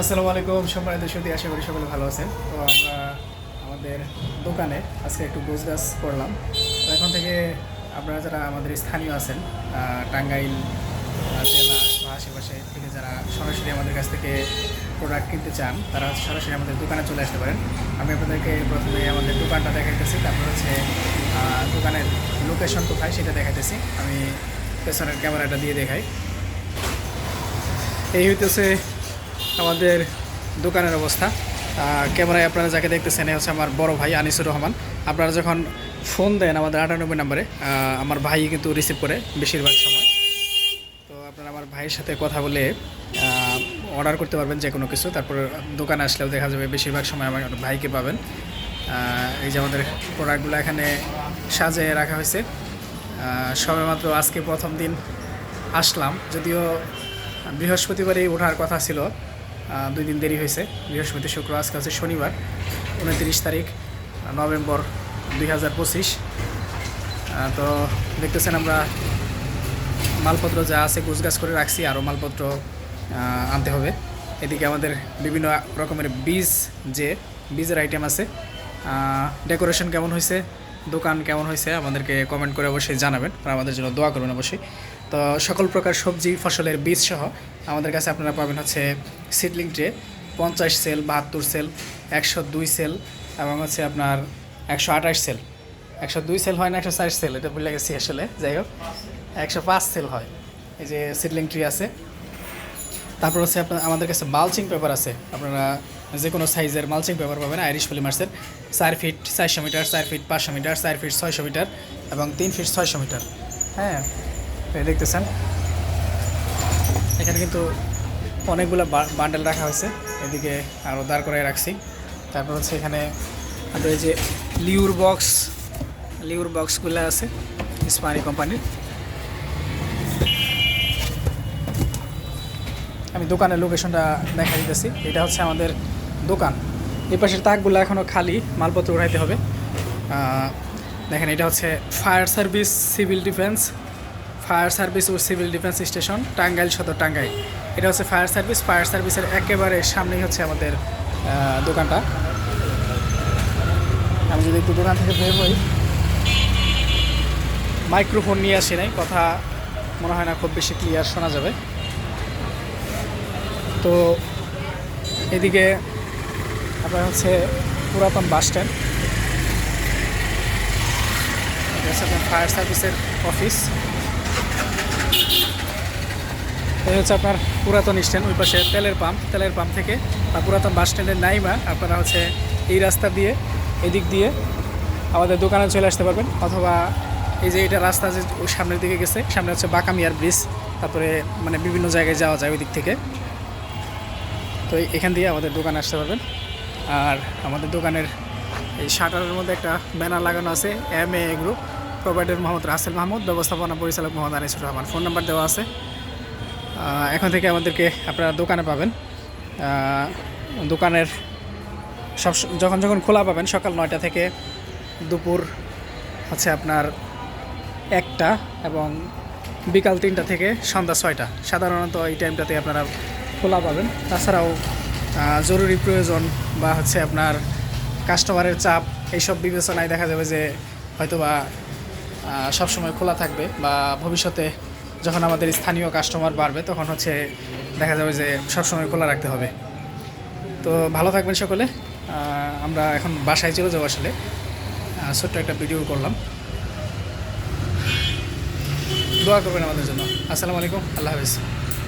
আসসালামু আলাইকুম, সম্মানিত সুদী আশা করি সকলে ভালো আছেন। তো আমরা আমাদের দোকানে আজকে একটু গোছ গাছ করলাম। তো এখন থেকে আপনারা যারা আমাদের স্থানীয় আছেন টাঙ্গাইল জেলা বা আশেপাশে থেকে যারা সরাসরি আমাদের কাছ থেকে প্রোডাক্ট কিনতে চান, তারা সরাসরি আমাদের দোকানে চলে আসতে পারেন। আমি আপনাদেরকে প্রথমে আমাদের দোকানটা দেখাইতেছি, তারপর হচ্ছে দোকানের লোকেশন কোথায় সেটা দেখাইতেছি। আমি পেছনের ক্যামেরাটা দিয়ে দেখাই। এই হইতেছে আমাদের দোকানের অবস্থা। ক্যামেরায় আপনারা যাকে দেখতেছেন হচ্ছে আমার বড় ভাই আনিসুর রহমান। আপনারা যখন ফোন দেন আমাদের আটানব্বই নম্বরে আমার ভাই কিন্তু রিসিভ করে বেশিরভাগ সময়। তো আপনারা আমার ভাইয়ের সাথে কথা বলে অর্ডার করতে পারবেন যে কোনো কিছু। তারপর দোকানে আসলেও দেখা যাবে বেশিরভাগ সময় আমার ভাইকে পাবেন। এই যে আমাদের প্রোডাক্টগুলো এখানে সাজিয়ে রাখা হয়েছে। সবেমাত্র আজকে প্রথম দিন আসলাম। যদিও বৃহস্পতিবারই ওঠার কথা ছিল দুই দিন দেরি হয়েছে। বৃহস্পতি, শুক্র, আজকে হচ্ছে শনিবার, উনত্রিশ তারিখ নভেম্বর দুই হাজার পঁচিশ। তো দেখতেছেন আমরা মালপত্র যা আছে, গুছগাছ করে রাখছি, আরও মালপত্র আনতে হবে। এদিকে আমাদের বিভিন্ন রকমের বীজ যে বীজের আইটেম আছে ডেকোরেশন কেমন হয়েছে, দোকান কেমন হয়েছে, আমাদেরকে কমেন্ট করে অবশ্যই জানাবেন। আর আমাদের জন্য দোয়া করবেন অবশ্যই। তো সকল প্রকার সবজি ফসলের বীজ সহ আমাদের কাছে আপনারা পাবেন হচ্ছে সিডলিং ট্রে, পঞ্চাশ সেল, বাহাত্তর সেল, একশো দুই সেল এবং হচ্ছে আপনার একশো আঠাশ সেল। একশো দুই সেল হয় না, একশো চার সেল, এটা ভুলে গেছি আসলে, যাই হোক। একশো পাঁচ সেল হয়, এই যে সিডলিং ট্রি আছে। তারপর হচ্ছে আপনার, আমাদের কাছে মালচিং পেপার আছে। আপনারা যে কোনো সাইজের মালচিং পেপার পাবেন, আইরিশ পলিমার্সের। চার ফিট চারশো মিটার, চার ফিট পাঁচশো মিটার, চার ফিট ছয়শো মিটার এবং তিন ফিট ছয়শো মিটার। হ্যাঁ দেখতেছেন। এখানে কিন্তু অনেকগুলো বান্ডেল রাখা হয়েছে। এদিকে আরও দাঁড় করে রাখছি। তারপর হচ্ছে এখানে এই যে লিউর বক্স, লিউর বক্সগুলো আছে স্পানি কোম্পানির। আমি দোকানের লোকেশনটা দেখা দিতেছি। এটা হচ্ছে আমাদের দোকান। এই পাশের তাকগুলো এখনও খালি, মালপত্র উঠাইতে হবে। দেখেন, এটা হচ্ছে fire service, civil defence fire service ও সিভিল ডিফেন্স স্টেশন, টাঙ্গাইল সদর টাঙ্গাইল এটা হচ্ছে ফায়ার সার্ভিস। ফায়ার সার্ভিসের একেবারে সামনেই হচ্ছে আমাদের দোকানটা। আমি যদি একটু দোকান থেকে বের হই। মাইক্রোফোন নিয়ে আসি নাই, কথা মনে হয় না খুব বেশি ক্লিয়ার শোনা যাবে। তো এদিকে আপনার হচ্ছে পুরাতন বাস স্ট্যান্ড। ফায়ার সার্ভিসের অফিস। এই হচ্ছে আপনার পুরাতন স্ট্যান্ড ওই পাশে তেলের পাম্প। তেলের পাম্প থেকে আর পুরাতন বাস স্ট্যান্ডের নাইমা আপনারা হচ্ছে এই রাস্তা দিয়ে, এদিক দিয়ে আমাদের দোকানে চলে আসতে পারবেন। অথবা এই যে এটা রাস্তা যে ওই সামনের দিকে গেছে, সামনে হচ্ছে বাকামিয়ার ব্রিজ। তারপরে মানে বিভিন্ন জায়গায় যাওয়া যায় ওই দিক থেকে। তো এখান দিয়ে আমাদের দোকানে আসতে পারবেন। আর আমাদের দোকানের এই শাটারের মধ্যে একটা ব্যানার লাগানো আছে, M A group. Provider Mohammad Rasel Mahmud, ব্যবস্থাপনা পরিচালক মোহাম্মদ আনিসুর রহমান। ফোন নাম্বার দেওয়া আছে। এখন থেকে আমাদেরকে আপনারা দোকানে পাবেন। দোকানের সব যখন যখন খোলা পাবেন, সকাল নয়টা থেকে দুপুর হচ্ছে আপনার একটা এবং বিকাল তিনটা থেকে সন্ধ্যা ছয়টা। সাধারণত এই টাইমটাতে আপনারা খোলা পাবেন। তাছাড়াও জরুরি প্রয়োজন বা হচ্ছে আপনার কাস্টমারের চাপ, এইসব বিবেচনায় দেখা যাবে যে হয়তোবা সবসময় খোলা থাকবে বা ভবিষ্যতে যখন আমাদের স্থানীয় কাস্টমার বাড়বে, তখন হচ্ছে দেখা যাবে যে সবসময় খোলা রাখতে হবে। তো ভালো থাকবেন সকলে। আমরা এখন বাসায় চলে যাব আসলে। ছোট্ট একটা ভিডিও করলাম। দোয়া করবেন আমাদের জন্য। আসসালামু আলাইকুম। আল্লাহ হাফিজ।